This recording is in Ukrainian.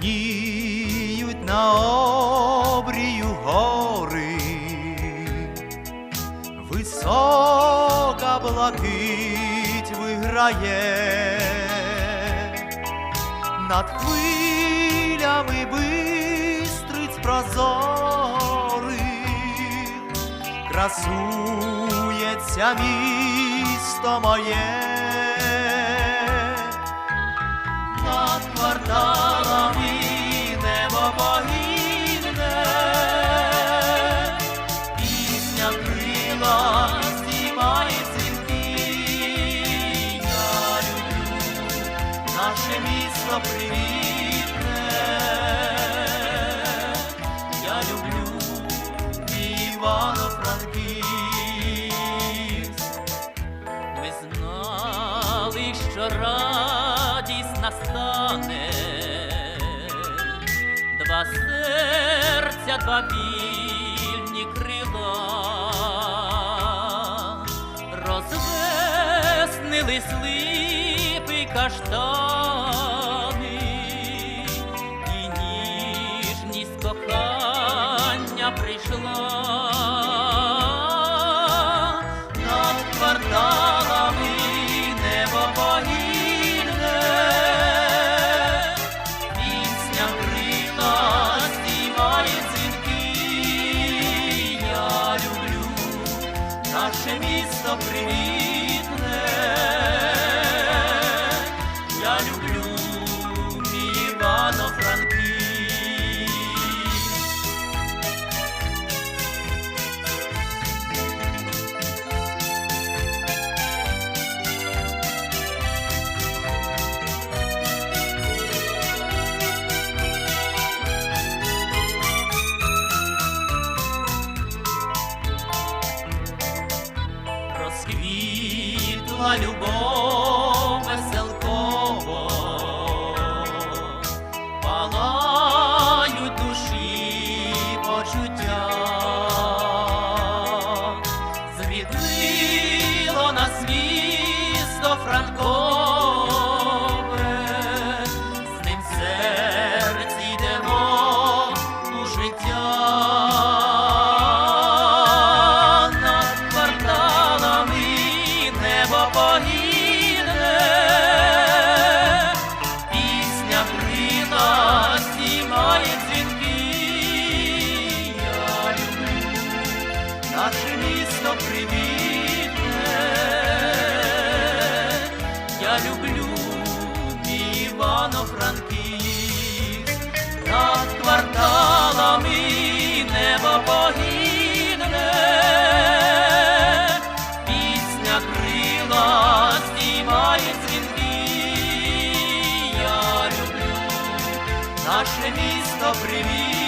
діють на обрію гори, висока блакить виграє, над хвилями бистриць прозорих красується місто моє. Погідне, пісня крила здіймає дзвінки. Я люблю наше місто привітне. Я люблю Івано-Франківськ. Ми знали, що радість два вільні крила, розвеснились липи каштани, і ніжність кохання прийшла. Розквітла любов веселково, палають душі почуття, звітлило нас місто Франкове, наше місто привітне. Я люблю Івано-Франківськ. Над кварталами небо погідне, пісня крила знімає дзвінки. Я люблю наше місто привітне.